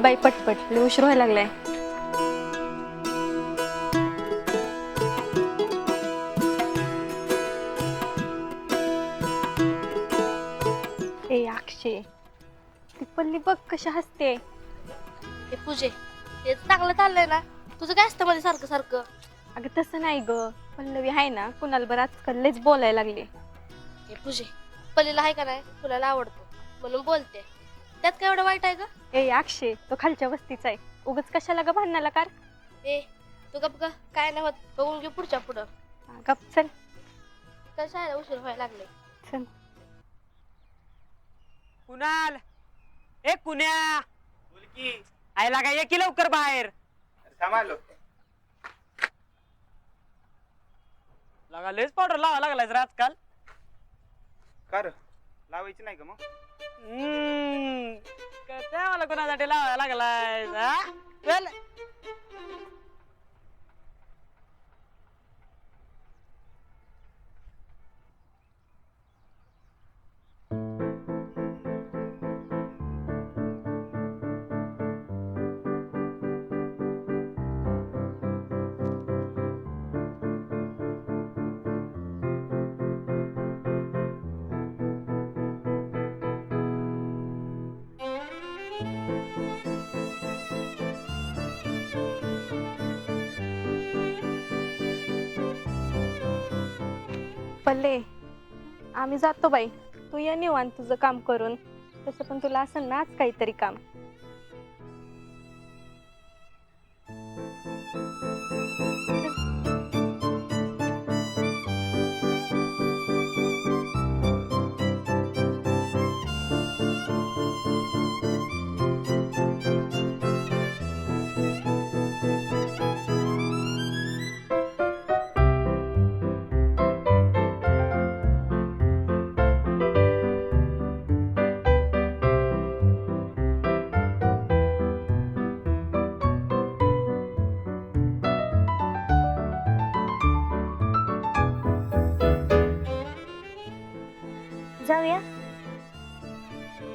बाई पटपट लय उशीर व्हायला लागलाय. ए अक्षय ती पल्ली बघ कशी हसते. हे पूजे ते चांगलं चाललंय ना? तुझं काय असतं मध्ये सारखं सारखं? अगं तसं नाही ग. पल्लवी आहे ना कुणाला बरं आजकाल लयच बोलायला लागले. हे पूजे पल्लीला आहे का नाही? तुला आवडतो? म्हणून बोलते. त्यात काय एवढं वाईट आहे का ए अक्षय तो खालच्या वस्तीचा आहे. उगाच कशाला ग भांडणाला कार? ए तू गप ग. काय नाही होत. बघून घे पुढच्या पुढं. हा, गप चल. कशा आहे उशीर व्हायला लागले? चल. कुणाल? ए कुण्या? आयला काय? ये की लवकर बाहेर. थांबालो लगा लयच पावडर लावा लागलाय रे आजकाल. कर लावायची नाही का मग? हम्म, कळतंय मला कोणासाठी लावायला लागलाय हा? चल. पल्ले. आम्ही जातो बाई. तू ये निवांत तुझं काम करून. तसं पण तुला असं ना आज काहीतरी काम.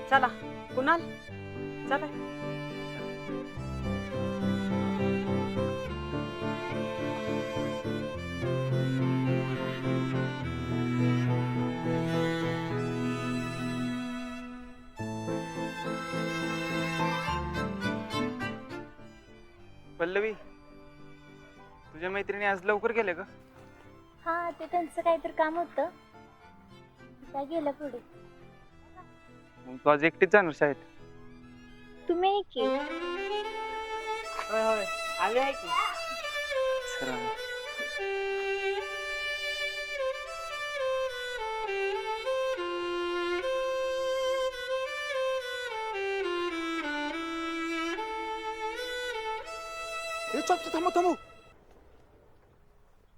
चला कुणाल? चला. पल्लवी तुझ्या मैत्रिणी आज लवकर गेले का? हा ते त्यांचं काहीतरी काम होतं. त्या गेल्या पुढे. मग तू आज एकटीच जाणार शाळेत? तुम्ही ये की? होय होय. आम्ही आहे की. हे चॉप थांबव थांबव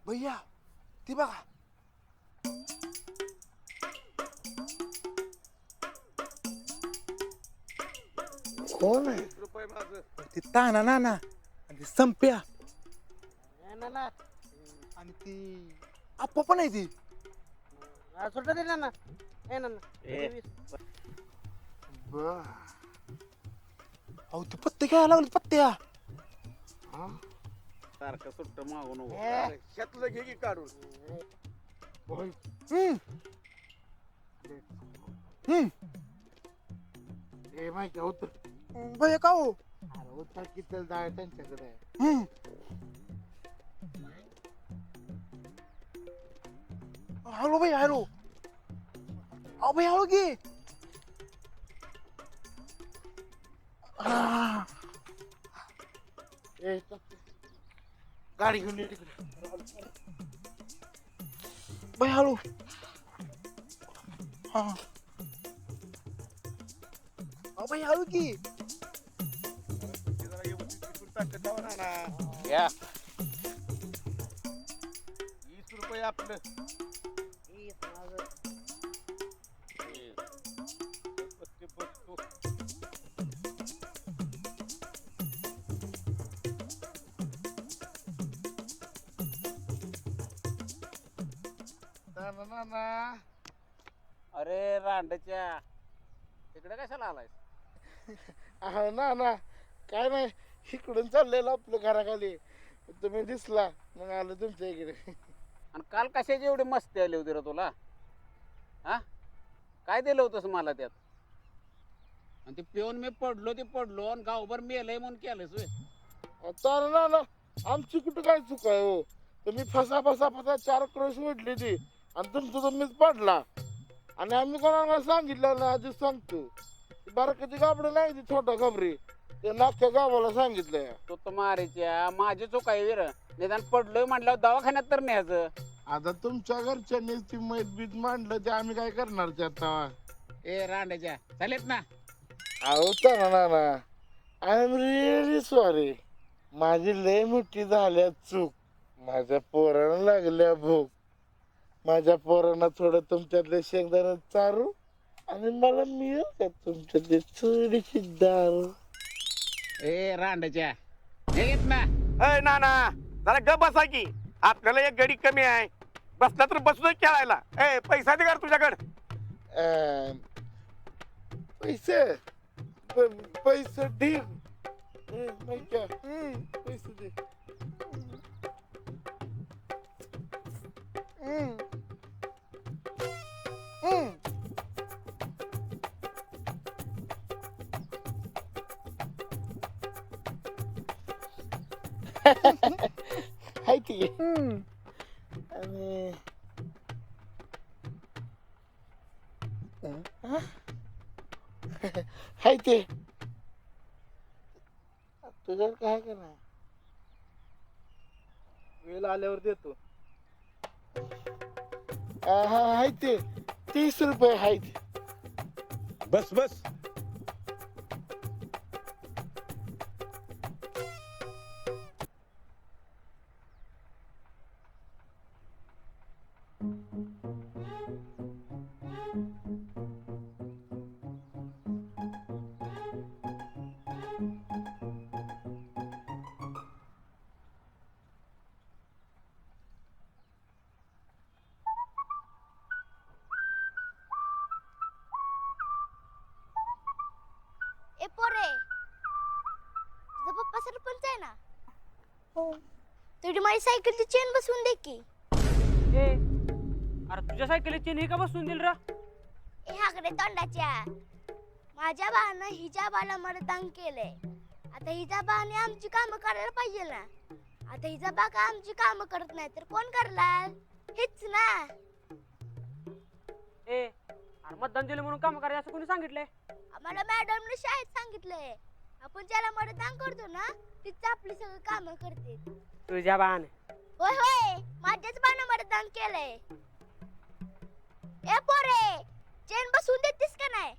भैया ती बघा. कोण आहे ती ताना नाना आणि ती संप्या आणि ती आप्पा पण आहे ती बर अहो ते पत्ते घ्यायला लागले पत्त्या सारखं सुट्ट मागू नको शेतलं घे की काढून हम्म हम्म हे माहिती होत भैया का हो? अरे होता किती जाय त्यांच्याकडे. हम्म. हॅलो भाई हॅलो. अहो भाई हॅलो की आ, ए, चल. गाडी घेऊन ये तिकडे. भाई हॅलो. हा. अहो भाई हॅलो की या वीस रुपये आपलं. ना, ना. अरे रांडच्या तिकडे कशाला आलाय अहो ना ना काय नाही इकडून चाललेलं आपलं घराखाली. तुम्ही दिसला मग आलो तुमच्या इकडे. आणि काल कशाची एवढी मस्ती आली होती रे तुला? हा? काय दिलं होतंस मला त्यात? आणि ते पिऊन मी पडलो ते पडलो आणि गावभर मेलंय म्हणून केलंस होय. चाल ना ना. आमची कुठं काय चूक आहे हो? तुम्ही फसा फसा फसा चार क्रॉस ओढली ती. आणि तुमचं तुम्हीच पडला. आणि आम्ही कोणाला सांगितलं ना आधी सांगतो. बारकाची गाबडं नाही ती छोटा घाबरी ते नाख्या गावाला सांगितलंय. तो तर मारायच्या माझी चूक आहे वीर. निदान पडलोय म्हटल्यावर दवाखान्यात तर न्यायचं. आता तुमच्या घरच्यांनी ती मैत बीत मांडलं ते आम्ही काय करणार ते आता? ए रांड्याच्या चालेत ना? अहो ना आय एम रिअली सॉरी माझी लय मोठी झाल्या चूक. माझ्या पोरानं लागल्या भूक. माझ्या पोरांना थोडं तुमच्यातले शेंगदाणा चारू आणि मला मिळेल का तुमच्यातली थोडीशी दारू. ए रांड्याच्या निघेत ना. अय ना ना जरा गप बसा की. आपल्याला एक गडी कमी आहे. बसला तर बसतोय खेळायला. ए पैसा दे का रे तुझ्याकडे. अं, पैसे. प- पैसे नाही का? हम्म, पैसे दे. हम्म. हम्म. हाय ती आणि हाय ते तुझ्यावर काय का नाही वेळ आल्यावर देतो. हा हाय ते तीस रुपये हाय ते. बस बस. ए पोरे तुझा पप्पा सरपंच आहे ना? हो. तेवढी माझी सायकलची चेन बसवून दे की. तुझ्या सायकलीत चेन हे का बसून दिल रा? ए हाकडे तोंडाच्या. माझ्या बानं हिच्या बाला मरतांग केलंय. आता हिच्या बाने आमची कामं करायला पाहिजे ना. आता हिचा बा का आमची कामं करत नाही तर कोण करणार? हेच ना. ए अरे मतदान दिलं म्हणून काम करायचं असं कोणी सांगितलंय? आम्हाला मॅडमने शाळेत सांगितलंय. आपण ज्याला मतदान करतो ना तीच आपली सगळं कामं करते तुझ्या बाण होय होय. माझ्याच बानं मतदान केलंय. ए पोरे चेन बसवून देतीस का नाही?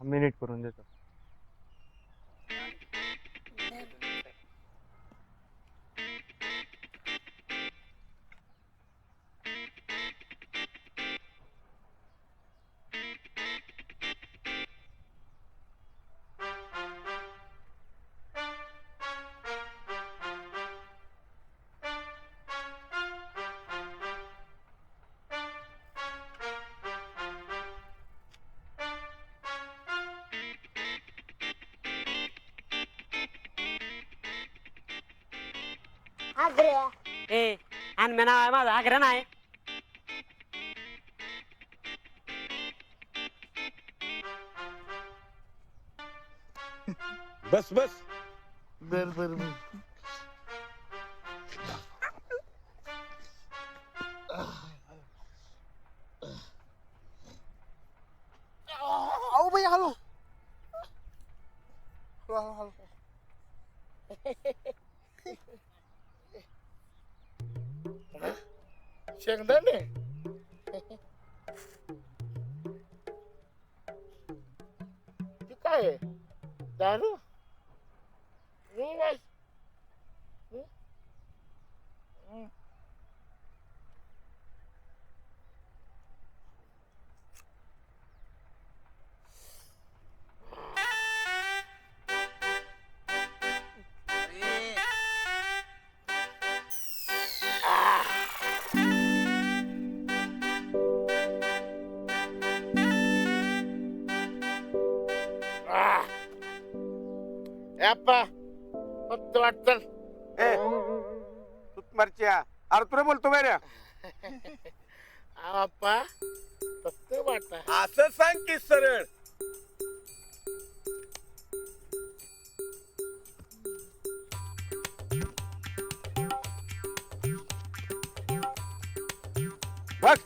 मिनिट करून देतो. मी नाव आहे माझा आग्रह नाही. बस बस. बर बर बर. वाटतं. ए तू मरच्या अरे तुला बोलतो बऱ्या आप्पा फक्त वाटा. असं सांग की सरळ. बघ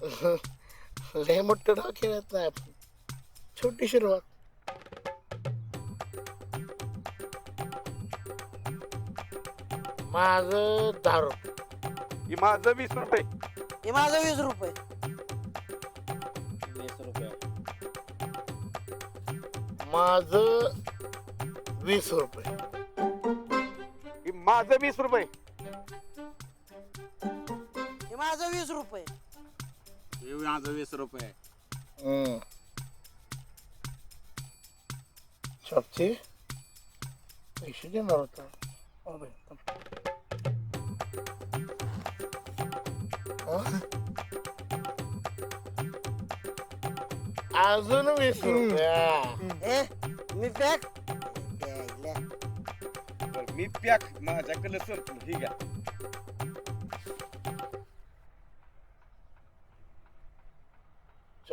लय मोठं डाव खेळत नाही. आपण छोटी सुरुवात. माझं दहा रुपये. ही माझं वीस रुपये. हे माझं वीस रुपये. वीस रुपये. माझं वीस रुपये. ही माझं वीस रुपये. हे माझं वीस रुपये. माझं वीस रुपये. हम्म. शॉपचे? पैसे देणार होता. हो बाई. हा? अजून वीस रुपये. ए मी पॅक? बरं, मी पॅक. माझ्याकडे ठीक आहे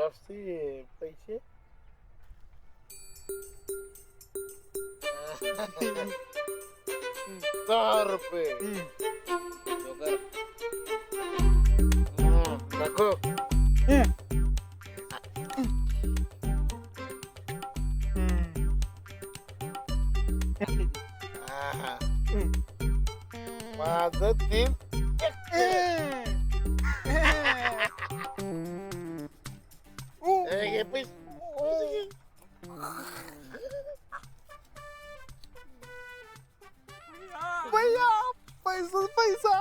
शॉपचे पैसे. दहा रुपये. जोकर हम्म, दाखव. आहा. माझं तीन ए, घे पैसे. भैया पैसा पैसा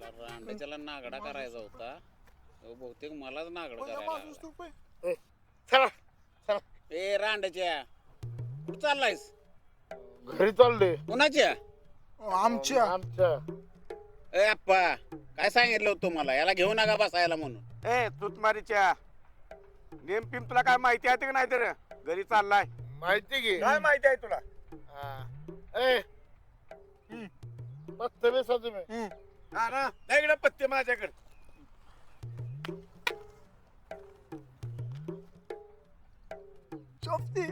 रांडच्याला नागडा करायचा होता तो बहुतेक मलाच नागड करायला लागला. चला ए रांडच्या कुठं चाललायस घरी चाललोय कुणाच्या आमच्या आमच्या ए अप्पा काय सांगितलं होतं तुम्हाला याला घेऊ नका बसायला म्हणून ए तुतमारीच्या नेम पिम तुला काय माहिती आहे का नाही तर? घरी चाललाय. माहिती घे काय माहिती आहे तुला? हा. ए मस्त बेसा तुम्ही हा ना. नाही इकडं पत्ते माझ्याकडे. शॉपती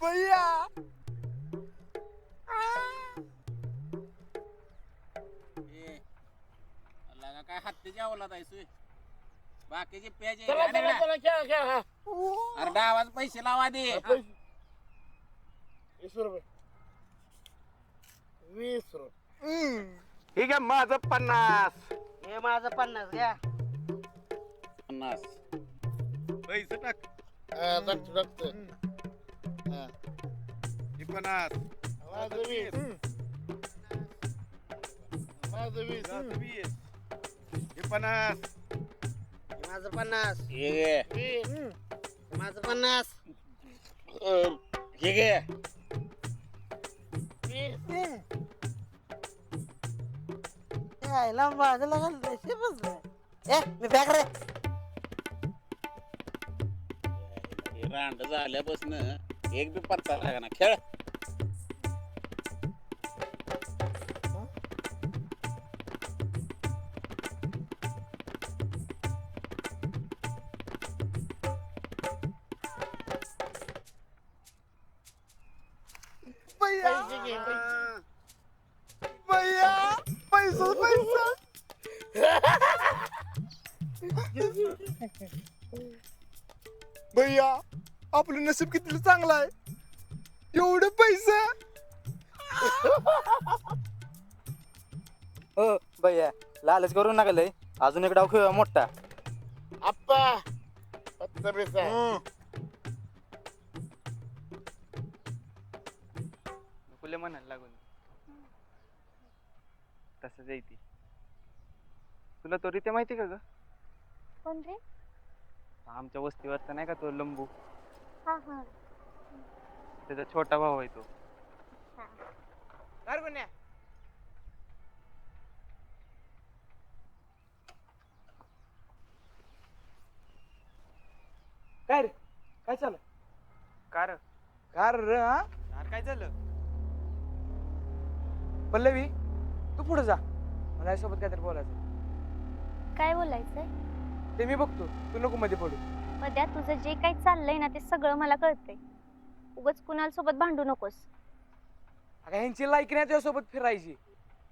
भैया. हत्तीच्या अवलाद आहे सुई. बाकीचे प्याजे चला चला चला खेळा खेळा अरे डावाच पैसे लावा दे. हा, पैसे. वीस रुपये. वीस रुपये. ठीक आहे माझं पन्नास. हे माझं पन्नास घ्या. पन्नास. पैसे टाक. हा, टाकतो टाकतो. हा. ही पन्नास. माझं वीस. माझं वीस. माझं वीस. ही पन्नास. माझं पन्नास. हे घे. हे. माझं पन्नास. अं, हे घे. वीस यायला माझं लागल पैसे बसले ए मी पॅक रे. हे रांड झाल्यापासून एक बी पत्ता लागा ना खेळ. भैया! पैसे घे पैसे. भैया पैसा पैसा. भैया आपलं नशीब किती चांगलं आहे? एवढे पैसे. हो भैया लालच करू नका लय. अजून एक डाव खेळूया मोठा. आप्पा पत्ता बेसा नुकुले म्हणायला लागून. तसंच आहे ती. तुला तो रीते माहिती का ग? कोण रे? आमच्या वस्तीवरचा नाही का तो लंबू? हा हा. त्याचा छोटा भाऊ आहे तो. काय रे? काय चालू कार. कार रे हा? कार काय झालं? पल्लवी तू पुढे जा. मला यासोबत काहीतरी बोलायचं काय बोलायचंय? ते मी बघतो. तू नको मध्ये पडू. पद्या तुझं जे काही चाललंय ना ते सगळं मला कळतंय. उगाच कुणाल सोबत भांडू नकोस. अगं ह्यांची लायकी नाही तुझ्यासोबत फिरायची.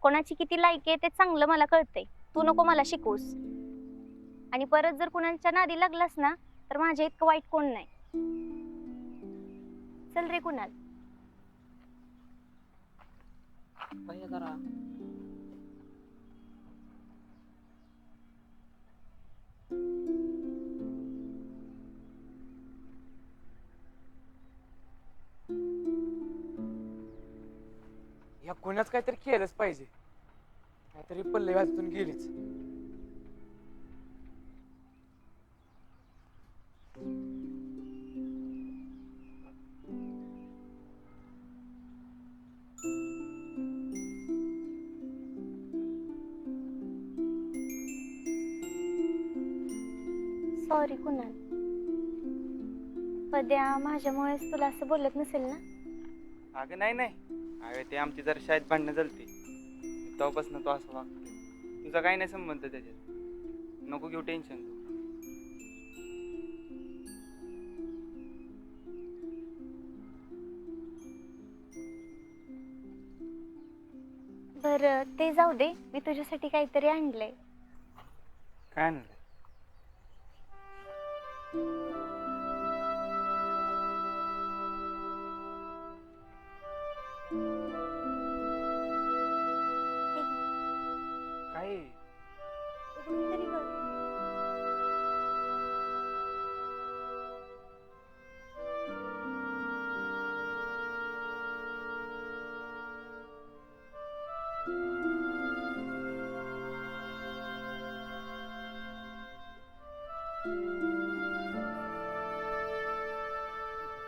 कोणाची किती लायकी आहे ते चांगलं मला कळतंय. तू नको मला शिकवूस. आणि परत जर कुणाच्या नादी लागलास ना तर माझ्या इतकं वाईट कोण नाही. चल रे कुणाल. या कोणाच काहीतरी केलंच पाहिजे. काहीतरी पल्लवी हातातून गेलीच. पद्या माझ्यामुळेच तुला असं बोलत नसेल ना? अगं नाही नाही. अगं ते आमची जरा शाळेत भांडणं झालती. तेव्हापासून तो असं वागतो. तुझा काही नाही संबंध त्याच्यात. नको घेऊ टेन्शन तू बरं ते जाऊ दे. मी तुझ्यासाठी काहीतरी आणलंय. काय नाही काय.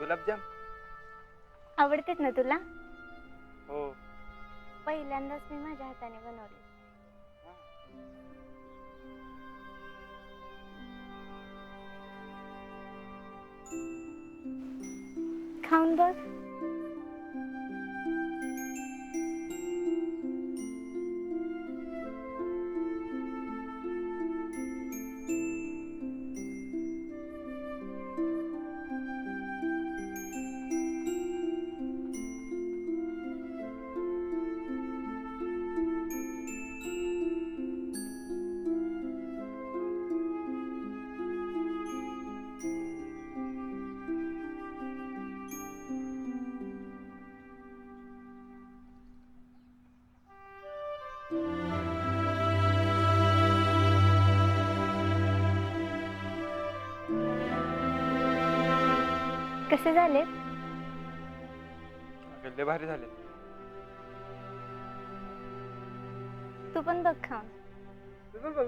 गुलाबजाम? आवडतेत ना तुला? पहिल्यांदाच मी माझ्या हाताने बनवली. खाऊन बघ. कसे झाले? लय भारी झाले. तू पण बघ खाऊन. बघू.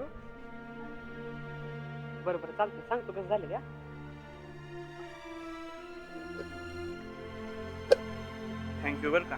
बरं बरं चालतं सांगतो कसं झालं या थँक्यू बरं का.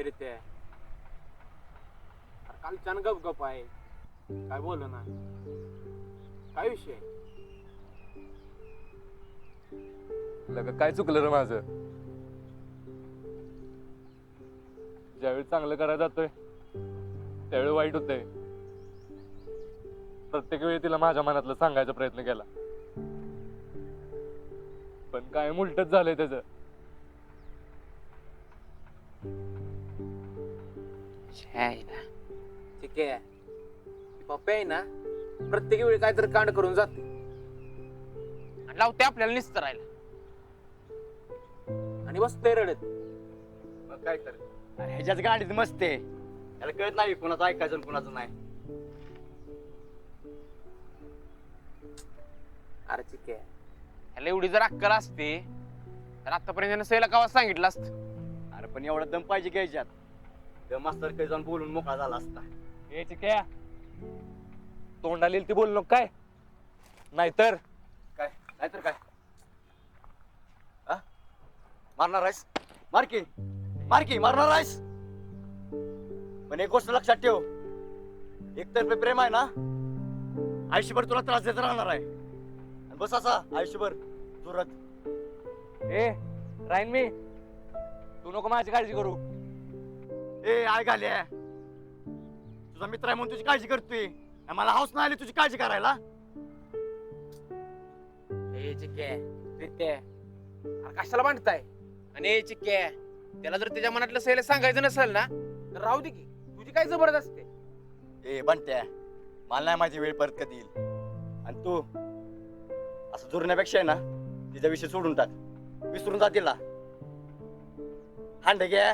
रे रित्या अरे काल छान गप गप आहे. काय बोल ना? काय विषय? लग काय चुकलं रे माझ? ज्यावेळी चांगलं करायला जातोय त्यावेळी वाईट होतंय. प्रत्येक वेळी तिला माझ्या मनातलं सांगायचा प्रयत्न केला. पण काय उलटच झालंय त्याचं. ठीक आहे. पप्पा आहे ना प्रत्येक वेळी काहीतरी कांड करून जाते. आणि लावते आपल्याला निस्तरायला आणि बसते रडत. मग काय तर. अरे ह्याच्याच गाडीत मस्त आहे. त्याला कळत नाही कुणाचं ऐकायचं आणि कुणाचं नाही. अरे ठीक आहे. ह्याला एवढी जर अक्कल असते तर आतापर्यंत सैला कावा सांगितलं असतं? अरे पण एवढा दम पाहिजे घ्यायच्यात दम असतर काही जाऊन बोलून मोकळा झाला असता. ए चिक्या तोंडाला येईल ती बोल नको काय? नाहीतर? काय? नाहीतर काय? हा? मारणार आहेस? मार की. मार की मारणार आहेस? पण एक गोष्ट लक्षात ठेव. एकतर्फे प्रेम आहे ना आयुष्यभर तुला त्रास देत राहणार आहे. आणि बस असा आयुष्यभर तुरत ए राहीन मी. तू नको माझी काळजी करू. ए आय घाल्या तुझा मित्र आहे म्हणून तुझी काळजी करतोय. आणि मला हाऊस नाही आली तुझी काळजी करायला. ए चिक्के अरे कशाला बांधताय आणि ए चिक्के त्याला जर त्याच्या मनातलं सैला सांगायचं नसेल ना तर राहू दे की. तुझी काय जबरदस्त आहे? ए बनत्या मला नाही माझी वेळ परत कधी येईल. आणि तू असं जुरण्यापेक्षा आहे ना तिचा विषय सोडून टाक. विसरून जा तिला हांड घ्या.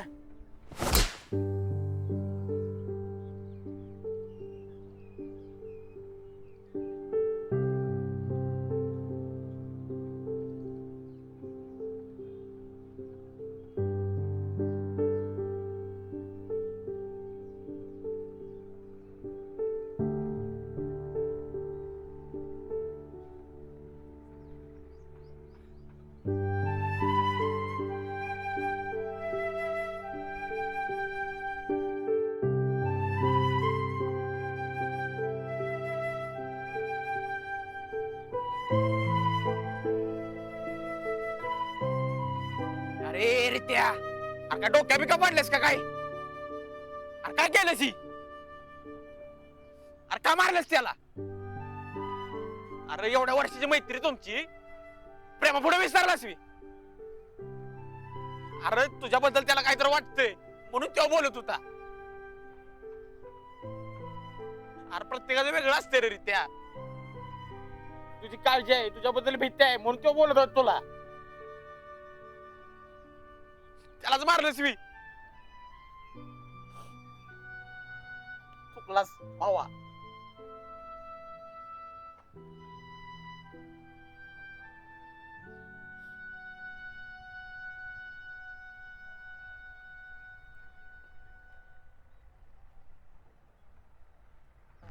मारलेस का काय? अरे काय केलंस ही? अरे का मारलेस त्याला? अरे एवढ्या वर्षाची मैत्री तुमची? प्रेमा पुढे विसरलास मी. अरे तुझ्याबद्दल त्याला काहीतरी वाटतंय म्हणून तो बोलत होता. अरे प्रत्येकाचं वेगळं असते रे रित्या. तुझी काळजी आहे तुझ्याबद्दल भीती आहे म्हणून तो बोलत होता तुला. त्यालाच मारलंस मी. चुकलास भावा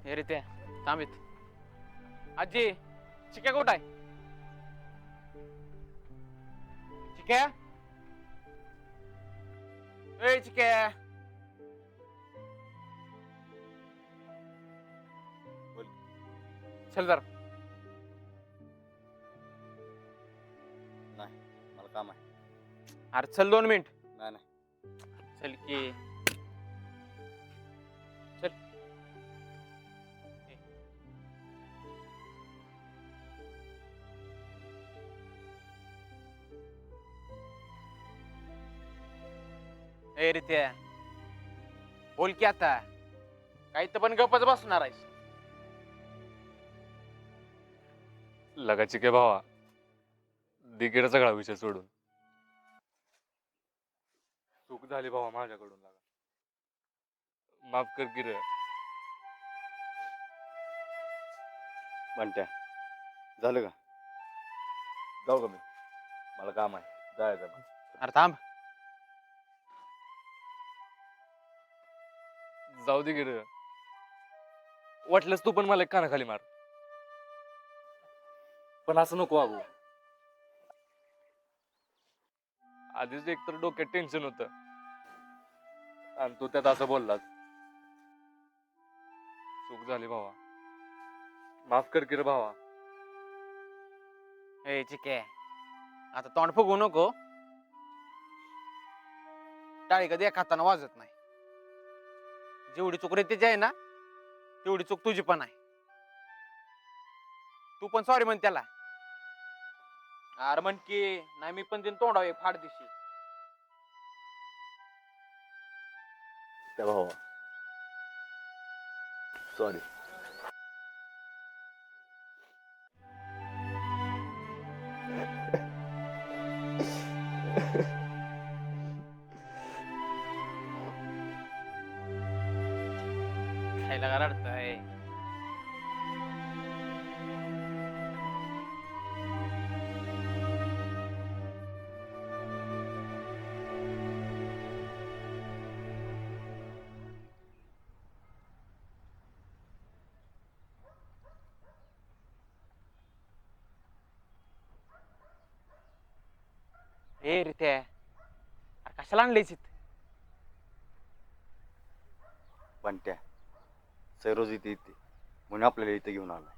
हे रे ते थांबित. आजी चिक्या कुठं आहे? चिक्या ए चिक्या चल जरा. मला काम आहे. अरे चल दोन मिनिट. नाही नाही. चल की. चल. ए रित्या. बोल की आता. काही तर पण गपच बसणार आहेस. लगा चिके भावा दिगेर सगळा विषय सोडून. चूक झाली भावा माझ्याकडून लागा. माफ कर की रे. बनत्या झालं का? जाऊ का मी? मला काम आहे. जायचं मला. अरे थांब. जाऊ दे की रे. वाटलंस तू पण मला एक कानाखाली मार. पण असं नको वागू आधीच एकतर डोक्यात टेन्शन होत. आणि तू त्यात असं बोललास. चूक झाली भावा. माफ कर की रे भावा. ए चिके आता तोंड फुगू नको. टाळी कधी एका हातानं वाजत नाही. जेवढी चूक त्याची आहे ना तेवढी चूक तुझी पण आहे. तू पण सॉरी म्हण त्याला. अरे म्हण की नाही मी पण दिन तोंडावे फाड दिशी. त्या भावा. सॉरी ए रे त्या. अरे कशाला आणलेच पण त्या सरोज इथे येते. म्हणून आपल्याला इथे घेऊन आला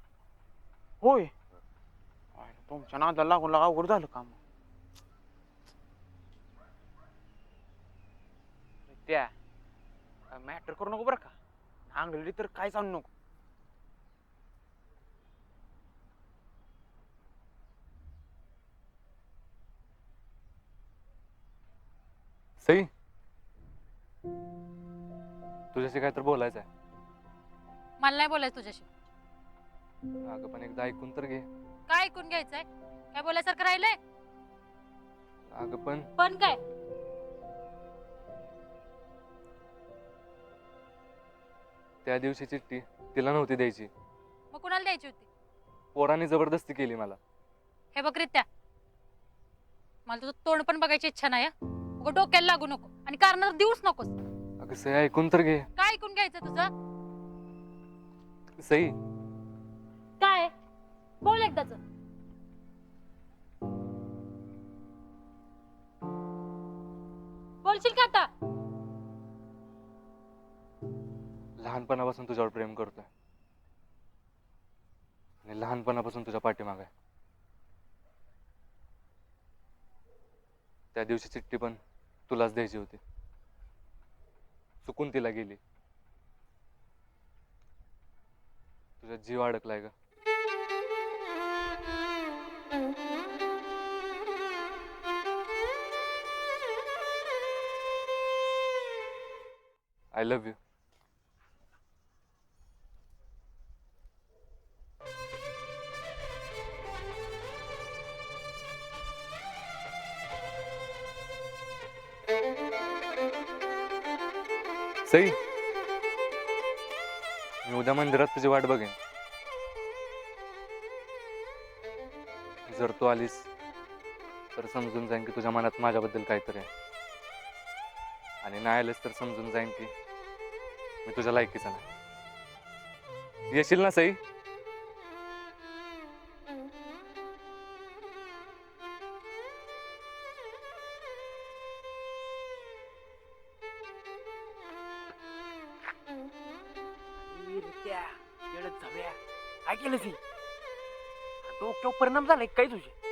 होय? अरे, तुमच्या नादाला लागून लागा अवघड झालं काम. त्या मॅटर करू नको बरं का? अंगली तर काय सांगू नको. सई? तुझ्याशी काय तर बोलायचं आहे मला नाही बोलायचं तुझ्याशी. अगं पण एकदा ऐकून तर घे. काय ऐकून घ्यायचंय? काय बोलायसारखं राहिलंय? अगं पण पण काय? त्या दिवशी चिठ्ठी तिला नव्हती द्यायची. मग कुणाला द्यायची होती? पोराने जबरदस्ती केली मला. हे बघ रित्या. मला तुझं तोंड पण बघायची इच्छा नाही हं. उगाच डोक्याला लागू नको. आणि कारण देऊच नकोस. अगं सई ऐकून तर घे. काय ऐकून घ्यायचं तुझं? सई. काय? बोल एकदाच बोलशील का आता? लहानपणापासून तुझ्यावर प्रेम करतोय. आणि लहानपणापासून तुझ्या पाठीमाग आहे. त्या दिवशी चिठ्ठी पण तुलाच द्यायची होती. चुकून तिला गेली. तुझा जीव अडकलाय का आय लव्ह यू उद्या मंदिरात तुझी वाट बघेन. जर तू आलीस तर समजून जाईन की तुझ्या मनात माझ्याबद्दल काहीतरी आहे. आणि नाही आलीस तर समजून जाईन की मी तुझ्या लायकीचा नाही. येशील ना सई? ઘર નામ છે ને એ કહી દઉં છે.